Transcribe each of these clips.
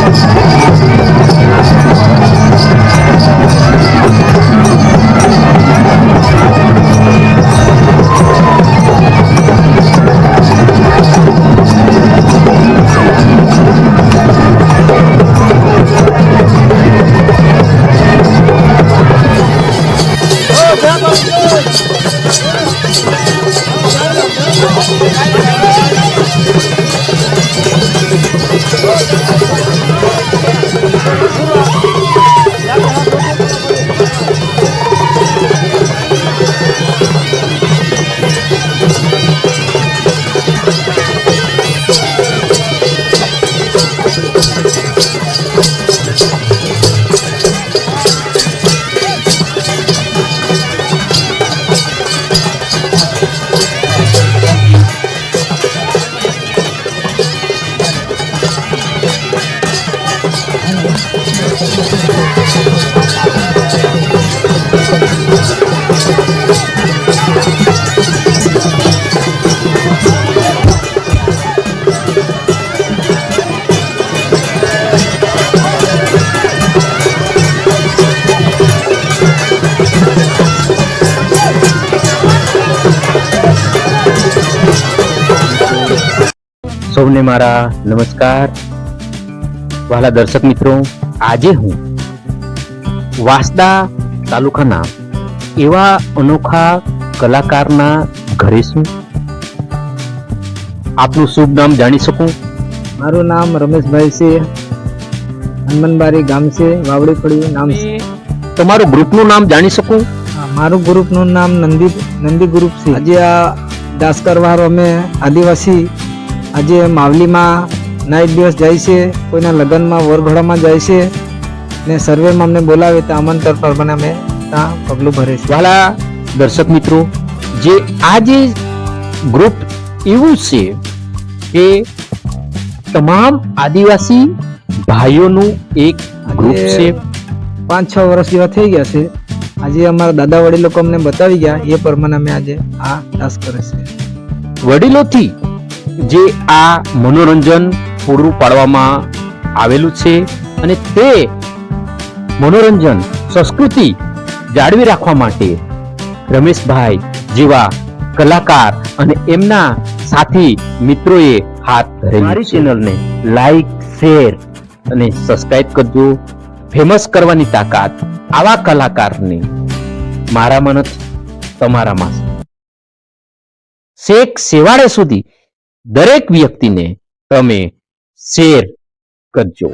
Thank સૌને મારા નમસ્કાર વહાલા દર્શક મિત્રો આજે હું વાંસદા તાલુકાના એવા અનોખા કલાકારના ઘરે છું આપનું શુભ નામ જાણી શકું? મારું નામ રમેશભાઈ છે. હનુમાનબારી ગામ છે વાવડી પડી નામ છે. તમારું ગ્રુપનું નામ જાણી શકું? મારું ગ્રુપનું નામ નંદી નંદી ગ્રુપ છે. આજે આ દાસકરવાર અમે આદિવાસી આજે માવલીમાં નાઇટ દિવસ જાય છે કોઈના લગ્નમાં વરઘોડામાં જાય છે. ને સર્વેમાં અમને બોલાવે તો આમંત્રણ પ્રમાણે અમે ત્યાં પગલું ભરે છે. વાલા દર્શક મિત્રો જે આ જે ગ્રુપ એવું છે કે તમામ આદિવાસી ભાઈઓનું એક ગ્રુપ છે. પાંચ છ વર્ષ જેવા થઈ ગયા છે. આજે અમારા દાદા વડીલો લોકો અમને બતાવી ગયા એ પ્રમાણે અમે આજે આ દાસ કરે છે. વડીલોથી જે આ મનોરંજન પૂરું પાડવામાં આવેલું છે અને તે મનોરંજન સંસ્કૃતિ જાળવી રાખવા માટે રમેશભાઈ જેવા કલાકાર અને એમના સાથી મિત્રોએ હાથ ધરેલી મારી ચેનલને લાઈક શેર અને સબસ્ક્રાઇબ કરજો. ફેમસ કરવાની તાકાત આવા કલાકારની. મારામાં નથી તમારામાં શેખ સેવાડે સુધી દરેક વ્યક્તિને તમે શેર કરજો.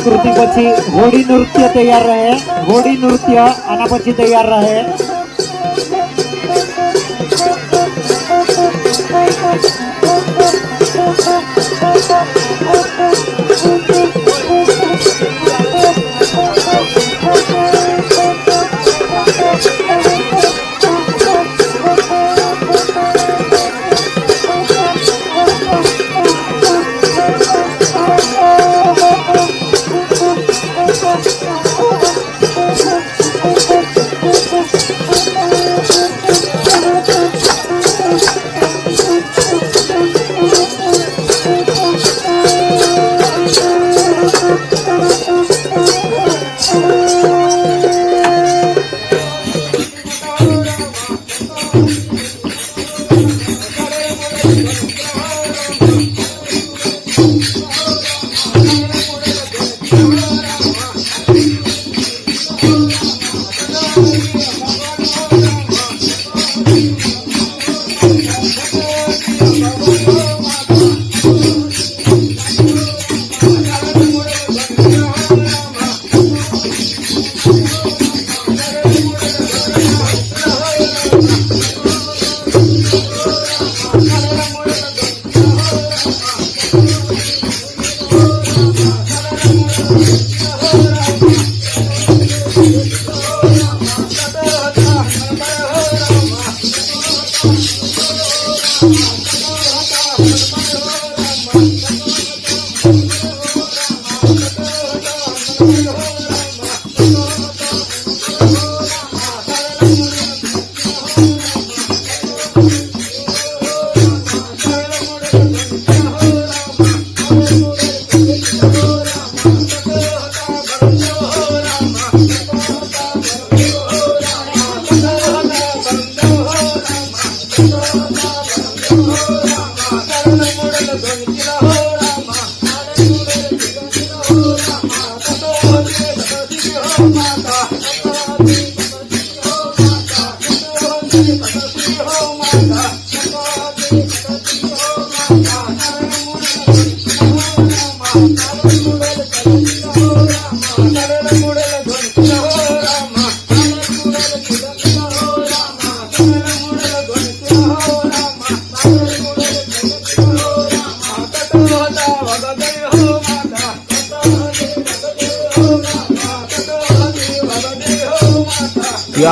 આ કૃતિ પછી ઘોડી નૃત્ય તૈયાર રહે ઘોડી નૃત્ય આના પછી તૈયાર રહે यो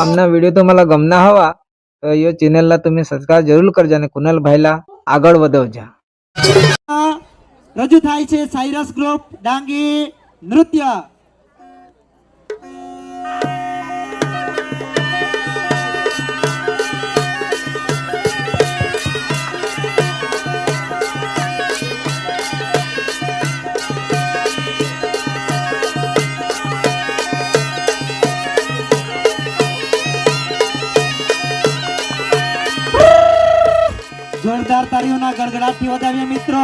आमना व्हिडिओ तुम्हाला गमना हवा तर यो चॅनलला तुम्ही सबस्क्राईब जरूर करजा અને કુનાલ ભાઈલા આગળ વધવજા રજૂ થાય છે સાયરસ ગ્રુપ ડાંગી નૃત્ય તાળીઓના ગડગડાટથી વધાવીએ મિત્રો.